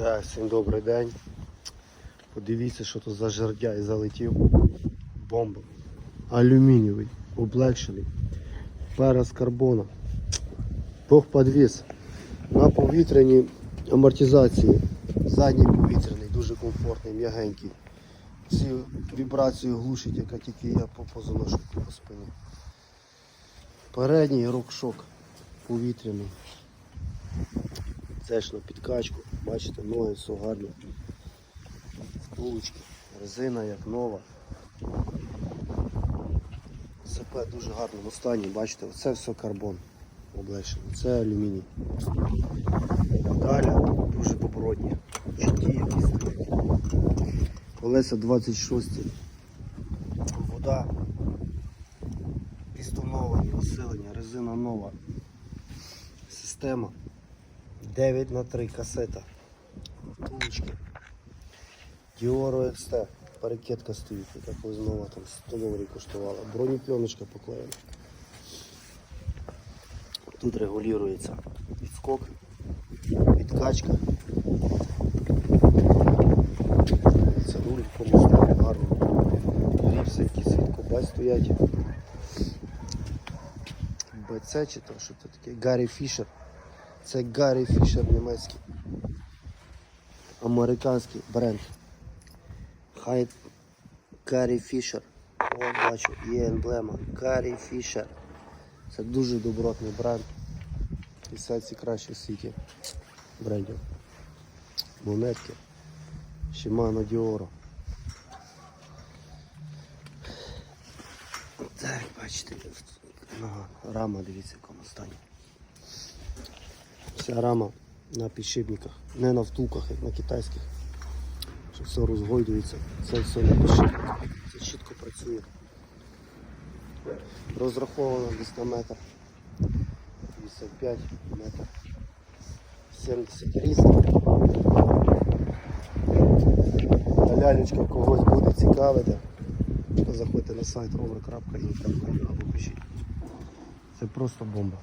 Так, всім добрий день. Подивіться, що тут за жердяй залетів. Бомба. Алюмінієвий, облегшений. Пера з карбона. Бог підвіз. На повітряній амортизації. Задній повітряний, дуже комфортний, м'ягенький. Ці вібрацію глушить, яка тільки я по позоношку по спині. Передній рокшок повітряний. Це ж на підкачку. Бачите, ноги все гарно. Вулички, резина як нова. СП дуже гарному стані, бачите, це все карбон облегшений, це алюміній. Далі дуже добротні. Чіткі якісь. Колеса 26. Вода. Пістоновані, усилення, резина нова. Система 9 на 3 касета. Тулочки. Dioro XT. Парикетка стоїть, яка колись там 100 доларів коштувала. Бронепленочка поклеєна. Тут регулюється відскок, відкачка. Це руль якому гарно. Ріпси якісь від кубай стоять. БЦ чи то що це таке? Гаррі Фішер. Це Гаррі Фішер німецький. Американський бренд. Хай Гаррі Фішер. О, бачу, є емблема. Гаррі Фішер. Це дуже добротний бренд. І серці краще в світі брендів. Монетки. Shimano Dioro. Так, бачите, рама, дивіться, в якому стані. Вся рама на підшипниках, не на втулках, як на китайських. Що все розгойдується, це все на підшипниках. Це чітко працює. Розраховано десь на метр. 55 метр. 70 різних. Та лялечка когось буде цікавити, заходьте на сайт rover.in.ua або пишіть. Це просто бомба.